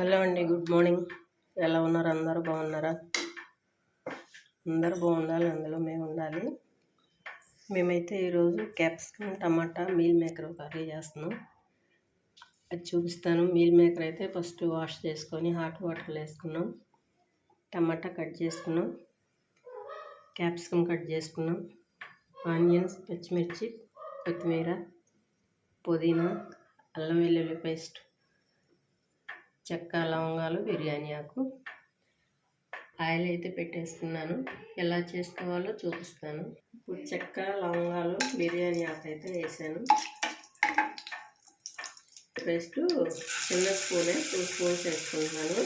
Hello అండి good morning. ఎలా ఉన్నారు? అందరూ బాగున్నారా? అందరూ బాగుండాలి అందులో మేము ఉండాలి. మేమైతే ఈరోజు capsicum tomato meal maker curry చేస్తున్నాం. అది చూపిస్తాను. మీల్ మేకర్ అయితే ఫస్ట్ వాష్ చేసుకొని హాట్ వాటర్లో వేసుకున్నాం. టమాటా కట్ చేసుకున్నాం. క్యాప్సికమ్ కట్ చేసుకున్నాం. ఆనియన్స్ పచ్చిమిర్చి కొత్తిమీర పుదీనా అల్లం వెల్లుల్లి పేస్ట్ చెక్క లవంగాలు బిర్యానీ ఆకు. ఆయిల్ అయితే పెట్టేసుకున్నాను. ఎలా చేసుకోవాలో చూపిస్తాను. ఇప్పుడు చెక్క లవంగాలు బిర్యానీ ఆకు అయితే వేసాను. పేస్ట్ చిన్న స్పూనే టూ స్పూన్స్ వేసుకుంటున్నాను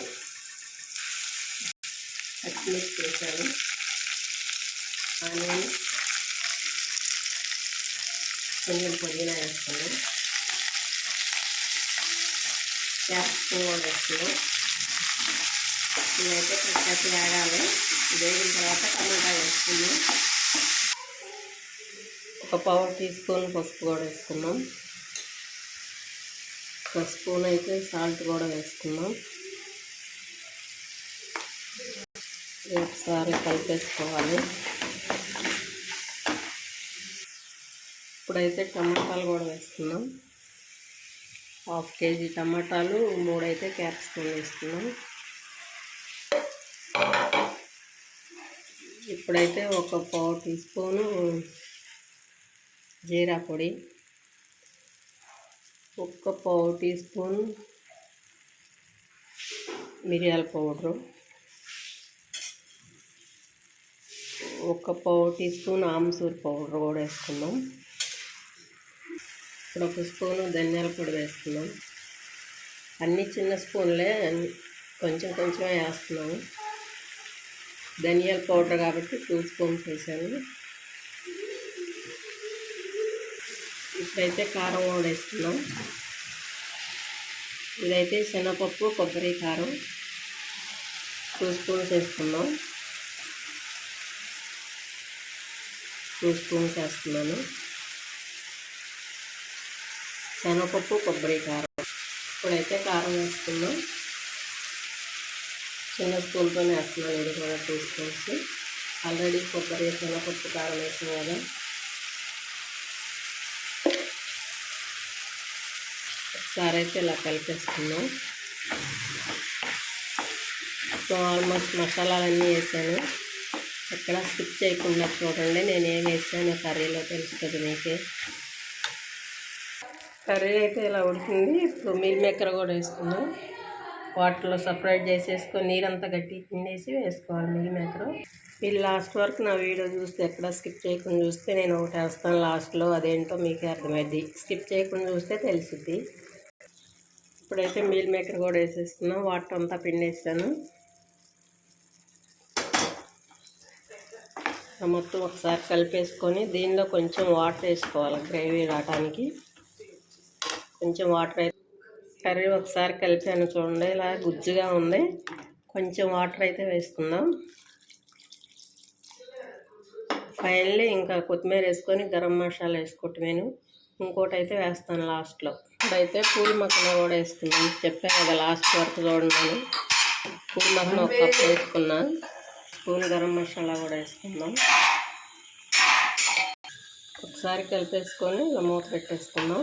పచ్చిమిర్చి వేసాను ఆనియన్ కొంచెం పుదీనా వేసుకున్నాను. క్యాప్సికం కూడా వేస్తున్నాం ఇవైతే వేగిన తర్వాత టమాటా వేసుకున్నాం ఒక పవర్ టీ స్పూన్ పసుపు కూడా వేసుకున్నాం ఒక స్పూన్ అయితే సాల్ట్ కూడా వేసుకున్నాం ఒకసారి కలిపేసుకోవాలి. ఇప్పుడైతే టమాటాలు కూడా వేసుకున్నాం హాఫ్ కేజీ టమాటాలు మూడైతే క్యాప్సికమ్ వేస్తున్నాం. ఇప్పుడైతే ఒక పావు టీ స్పూను జీరా పొడి ఒక్క పావు టీ స్పూన్ మిరియాల పౌడరు ఒక పావు టీ స్పూన్ ఆమ్సూర్ పౌడర్ కూడా వేసుకున్నాం ఇప్పుడు ఒక స్పూను ధనియాల పొడి వేస్తున్నాం. అన్ని చిన్న స్పూన్లే కొంచెం కొంచెం వేస్తున్నాము. ధనియాల పౌడర్ కాబట్టి టూ స్పూన్స్ వేసాను. ఇప్పుడైతే కారం కూడా వేస్తున్నాం. ఇదైతే శనగపప్పు కొబ్బరి కారం టూ స్పూన్స్ వేసుకున్నాం టూ స్పూన్స్ వేస్తున్నాను. శనగపప్పు కొబ్బరి కారం. ఇప్పుడైతే కారం వేసుకున్నాం చిన్న స్పూన్తో వేస్తున్నాను ఇది కూడా టూ స్పూన్స్. ఆల్రెడీ కొబ్బరి శనగపప్పు కారం వేసాం కదా. ఒకసారి అయితే ఇలా కలిపేసుకున్నాం సో ఆల్మోస్ట్ మసాలాలన్నీ వేసాను. ఎక్కడ స్కిప్ చేయకుండా చూడండి నేను ఏం వేసాను కర్రీలో తెలుస్తుంది మీకే. కర్రీ అయితే ఇలా ఉంటుంది. ఇప్పుడు మీల్ మేకర్ కూడా వేసుకున్నాం వాటర్లో సపరేట్ చేసేసుకొని నీరంతా గట్టి పిండేసి వేసుకోవాలి మీల్ మేకర్. మీరు లాస్ట్ వరకు నా వీడియో చూస్తే ఎక్కడ స్కిప్ చేయకుండా చూస్తే నేను ఒకటి వేస్తాను లాస్ట్లో. అదేంటో మీకే అర్థమైద్ది. స్కిప్ చేయకుండా చూస్తే తెలిసిద్ది. ఇప్పుడైతే మీల్ మేకర్ కూడా వేసేస్తున్నాం వాటర్ అంతా పిండేసాను. మొత్తం ఒకసారి కలిపేసుకొని దీనిలో కొంచెం వాటర్ వేసుకోవాలి గ్రేవీ రావడానికి కొంచెం వాటర్ అయితే కర్రీ ఒకసారి కలిపాను చూడండి ఇలా గుజ్జుగా ఉంది. కొంచెం వాటర్ అయితే వేసుకుందాం. ఫైనల్లీ ఇంకా కొత్తిమీర వేసుకొని గరం మసాలా వేసుకోవటమేను ఇంకోటి అయితే వేస్తాను లాస్ట్లో ఇప్పుడైతే పూల మక్కన కూడా వేసుకున్నాను చెప్పాను కదా లాస్ట్ వరకు చూడండి పూల మక్కన ఒక కప్పు వేసుకున్నా. స్పూన్ గరం మసాలా కూడా వేసుకుందాం. ఒకసారి కలిపేసుకొని ఇలా మూత పెట్టేసుకుందాం.